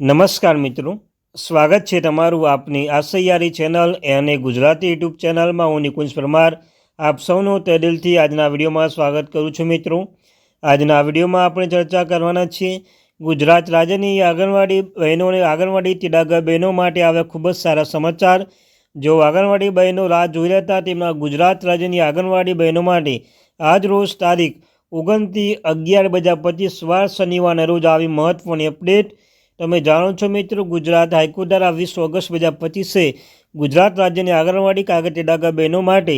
નમસ્કાર મિત્રો. સ્વાગત છે તમારું આપની આસૈયારી ચેનલ અને ગુજરાતી યુટ્યુબ ચેનલમાં હું નિકુંજ પરમાર. આપ સૌનું તે દિલથી આજના વિડીયોમાં સ્વાગત કરું છું મિત્રો. આજના વિડીયોમાં આપણે ચર્ચા કરવાના છીએ ગુજરાત રાજ્યની આંગણવાડી બહેનો અને આંગણવાડી તિડાગર બહેનો માટે આવ્યા ખૂબ જ સારા સમાચાર. જો આંગણવાડી બહેનો રાહ જોઈ રહ્યા હતા તેમના ગુજરાત રાજ્યની આંગણવાડી બહેનો માટે આજ રોજ તારીખ ઓગણત્રીસ અગિયાર બજા પચીસ વાર શનિવારના રોજ આવી મહત્ત્વની અપડેટ તમે જાણો છો મિત્રો, ગુજરાત હાઈકોર્ટ દ્વારા વીસ ઓગસ્ટ બે હજાર પચીસે ગુજરાત રાજ્યની આંગણવાડી કાગળ તેડાગર બહેનો માટે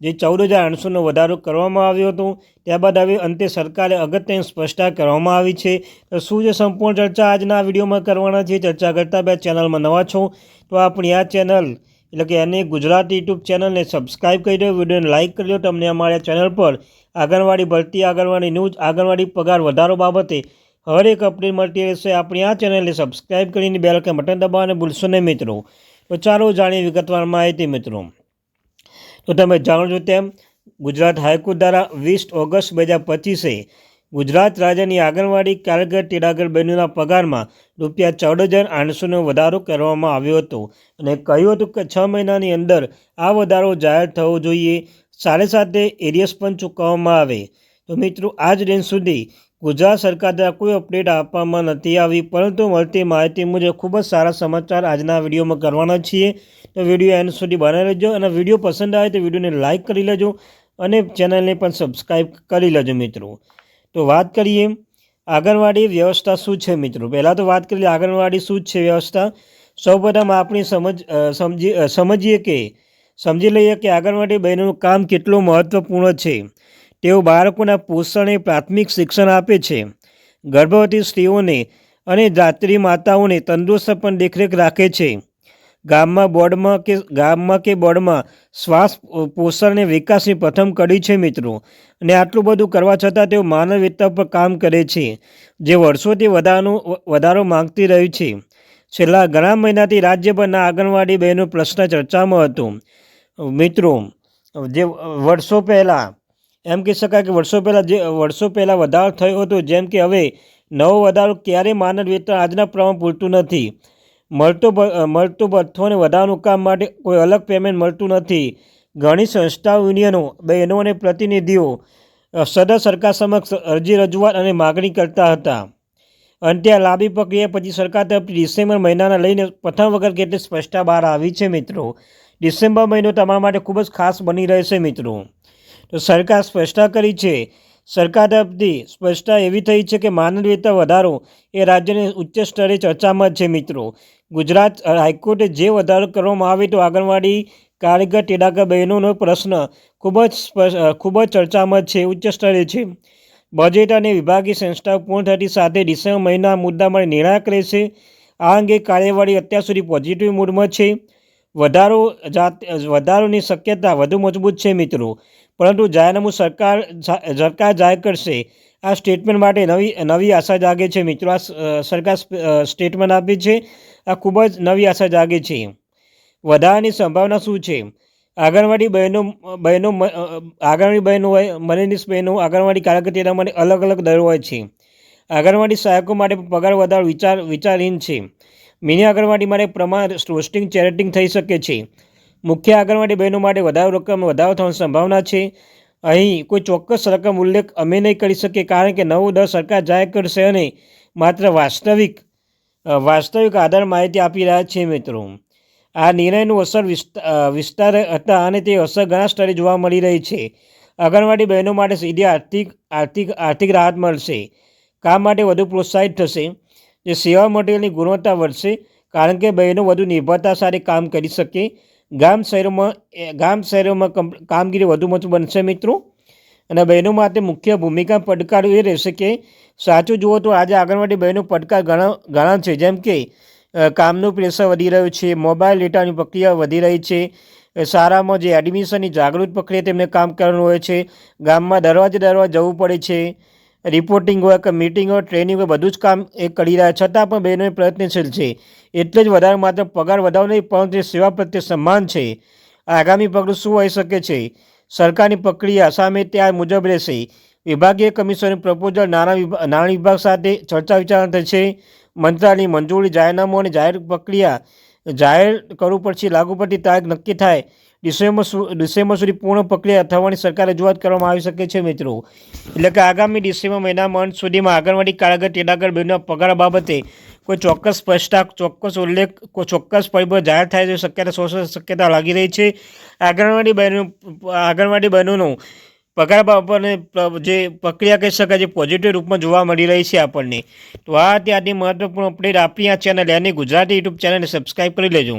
જે ચૌદ હજાર આઠસોનો વધારો કરવામાં આવ્યો હતો, ત્યારબાદ હવે અંતે સરકારે અગત્યની સ્પષ્ટતા કરવામાં આવી છે. તો શું છે સંપૂર્ણ ચર્ચા? આજના વિડીયોમાં કરવાના છે, ચર્ચા કરતાં બે ચેનલમાં નવા છો તો આપણી આ ચેનલ એટલે કે એને ગુજરાત યુટ્યુબ ચેનલને સબસ્ક્રાઈબ કરી દો, વિડીયોને લાઇક કરી દો, તમને અમારા ચેનલ પર આંગણવાડી ભરતી, આંગણવાડી ન્યૂઝ, આંગણવાડી પગાર વધારો બાબતે હરેક અપડેટ મળતી રહેશે. આપણી આ ચેનલને સબસ્ક્રાઈબ કરીને બેલ કે બટન દબાવવાને ભૂલશો નહીં મિત્રો. તો ચાલો જાણીએ વિગતવાર માહિતી મિત્રો. તો તમે જાણો છો તેમ, ગુજરાત હાઈકોર્ટ દ્વારા વીસ ઓગસ્ટ બે હજાર પચીસે ગુજરાત રાજ્યની આંગણવાડી કારગર ટીડાગર બહેનોના પગારમાં રૂપિયા ચૌદ હજાર આઠસોનો વધારો કરવામાં આવ્યો હતો. અને કહ્યું હતું કે છ મહિનાની અંદર આ વધારો જાહેર થવો જોઈએ. સાથે સાથે એરિયસ પણ ચૂકવવામાં આવે. તો મિત્રો આ જ દિન સુધી ગુજરાત સરકાર દ્વારા કોઈ અપડેટ આપવામાં નથી આવી, પરંતુ મળતી માહિતી મુજબ ખૂબ જ સારા સમાચાર આજના વિડીયોમાં કરવાના છીએ. તો વીડિયો એન્ડ સુધી બનાવી લેજો અને વીડિયો પસંદ આવે તો વિડીયોને લાઇક કરી લેજો અને ચેનલને પણ સબસ્ક્રાઈબ કરી લેજો મિત્રો. તો વાત કરીએ આંગણવાડી વ્યવસ્થા શું છે મિત્રો? પહેલાં તો વાત કરીએ આંગણવાડી શું છે વ્યવસ્થા? સૌપ્રથમ આપણે સમજ સમજી સમજીએ કે, સમજી લઈએ કે આંગણવાડી બહેનોનું કામ કેટલું મહત્ત્વપૂર્ણ છે. તેઓ બાળકોના પોષણે પ્રાથમિક શિક્ષણ આપે છે. ગર્ભવતી સ્ત્રીઓને અને દાત્રી માતાઓને તંદુરસ્ત પણ દેખરેખ રાખે છે. ગામમાં બોર્ડમાં કે ગામમાં કે બોર્ડમાં શ્વાસ પોષણને વિકાસની પ્રથમ કડી છે મિત્રો. અને આટલું બધું કરવા છતાં તેઓ માનવતા પર કામ કરે છે, જે વર્ષોથી વધારાનું વધારો માંગતી રહી છે. છેલ્લા ઘણા મહિનાથી રાજ્યભરના આંગણવાડી બહેનો પ્રશ્ન ચર્ચામાં હતો. મિત્રો, જે વર્ષો પહેલાં એમ કહી શકાય કે વર્ષો પહેલાં જે, વર્ષો પહેલાં વધારો થયો હતો, જેમ કે હવે નવો વધારો ક્યારેય માનવ વેતન આજના પ્રમાણ પૂરતું નથી. મળતો મળતો ભથ્થો અને વધારાનું કામ માટે કોઈ અલગ પેમેન્ટ મળતું નથી. ઘણી સંસ્થાઓ, યુનિયનો, બહેનો અને પ્રતિનિધિઓ સદા સરકાર સમક્ષ અરજી રજૂઆત અને માગણી કરતા હતા. અને ત્યાં લાંબી પ્રક્રિયા પછી સરકાર તરફથી ડિસેમ્બર મહિનાના લઈને પ્રથમ વખત કેટલી સ્પષ્ટતા બહાર આવી છે મિત્રો. ડિસેમ્બર મહિનો તમારા માટે ખૂબ જ ખાસ બની રહેશે મિત્રો. તો સરકાર સ્પષ્ટતા કરી છે. સરકાર તરફથી સ્પષ્ટતા એવી થઈ છે કે માનવ વેતન વધારો એ રાજ્યની ઉચ્ચ સ્તરે ચર્ચામાં છે મિત્રો. ગુજરાત હાઈકોર્ટે જે વધારો કરવામાં આવે તો આંગણવાડી કારીગર ટેડાગર બહેનોનો પ્રશ્ન ખૂબ જ ખૂબ જ ચર્ચામાં છે, ઉચ્ચ સ્તરે છે. બજેટ અને વિભાગીય સંસ્થાઓ પૂર્ણ થતી સાથે ડિસેમ્બર મહિના મુદ્દા માટે નિર્ણાયક રહેશે આ અંગે કાર્યવાહી અત્યાર સુધી પોઝિટિવ મૂડમાં છે. વધારો જાત વધારોની શક્યતા વધુ મજબૂત છે મિત્રો. પરંતુ જાહેરનામું સરકાર સરકાર જાહેર કરશે. આ સ્ટેટમેન્ટ માટે નવી નવી આશા જાગે છે મિત્રો. આ સરકાર સ્ટેટમેન્ટ આપી છે. આ ખૂબ જ નવી આશા જાગે છે. વધારાની સંભાવના શું છે? આંગણવાડી બહેનો બહેનો આંગણવાડી બહેનો હોય મનીનીસ બહેનો આંગણવાડી કાર્યકર્તા માટે અલગ અલગ દર હોય છે. આંગણવાડી સહાયકો માટે પગાર વધારો વિચાર વિચારહીન છે. મિની આંગણવાડી માટે પ્રમાણ રોસ્ટિંગ ચેરેટિંગ થઈ શકે છે. મુખ્ય આંગણવાડી બહેનો માટે વધારો રકમ વધારો થવાની સંભાવના છે. અહીં કોઈ ચોક્કસ રકમ ઉલ્લેખ અમે નહીં કરી શકીએ કારણ કે નવો દર સરકાર જાહેર કરશે અને માત્ર વાસ્તવિક વાસ્તવિક આધાર માહિતી આપી રહ્યા છે મિત્રો. આ નિર્ણયનું અસર વિસ્ત- વિસ્તાર હતા અને તે અસર ઘણા સ્તરે જોવા મળી રહી છે. આંગણવાડી બહેનો માટે સીધી આર્થિક આર્થિક આર્થિક રાહત મળશે. કામ માટે વધુ પ્રોત્સાહિત થશે. જે સેવા મટીરિયલની ગુણવત્તા વધશે કારણ કે બહેનો વધુ નિર્ભરતા સાથે કામ કરી શકે. ગામ શહેરોમાં ગામ શહેરોમાં કમ- કામગીરી વધુ મજબૂત બનશે મિત્રો. અને બહેનો માટે મુખ્ય ભૂમિકા પડકાર એ રહેશે કે, સાચું જુઓ તો આજે આંગણવાડી બહેનો પડકાર ઘણા ઘણા છે. જેમ કે કામનું પ્રેશર વધી રહ્યું છે, મોબાઈલ ડેટાની પ્રક્રિયા વધી રહી છે શાળામાં જે એડમિશનની જાગૃત પ્રક્રિયા તેમને કામ કરવાનું હોય છે, ગામમાં દરવાજે દરવાજે જવું પડે છે રિપોર્ટિંગ હોય કે મીટિંગ હોય ટ્રેનિંગ હોય, બધું જ કામ એ કરી રહ્યા છતાં પણ બહેનો પ્રયત્નશીલ છે. એટલે જ વધારે માત્ર પગાર વધારો નહીં, પરંતુ સેવા પ્રત્યે સન્માન છે. આગામી પગલું શું હોઈ શકે છે? સરકારની પ્રક્રિયા સામે ત્યાં મુજબ રહેશે. વિભાગીય કમિશનનું પ્રપોઝલ નાણાં વિભા, નાણાં વિભાગ સાથે ચર્ચા વિચારણા થશે. મંત્રાલયની મંજૂરી, જાહેરનામું અને જાહેર પ્રક્રિયા જાહેર કરવું પડશે, લાગુ પડતી તારીખ નક્કી થાય. ડિસેમ્બર ડિસેમ્બર સુધી પૂર્ણ પ્રક્રિયા થવાની સરકાર રજૂઆત કરવામાં આવી શકે છે મિત્રો. એટલે કે આગામી ડિસેમ્બર મહિનામાં અંત સુધીમાં આંગણવાડી કારાગર તેડાગર બહેનોના પગાર બાબતે કોઈ ચોક્કસ સ્પષ્ટતા ચોક્કસ ઉલ્લેખ, કોઈ ચોક્કસ પરિબળ જાહેર થાય તેવી શક્યતા સો શક્યતા લાગી રહી છે. આંગણવાડી બહેનો, આંગણવાડી બહેનોનો પગાર આપણને જે પ્રક્રિયા કહી શકાય, જે પોઝિટિવ રૂપમાં જોવા મળી રહી છે આપણને. તો આ ત્યાંની મહત્વપૂર્ણ અપડેટ આપી આ ચેનલ એની ગુજરાતી યુટ્યુબ ચેનલને સબસ્ક્રાઈબ કરી લેજો.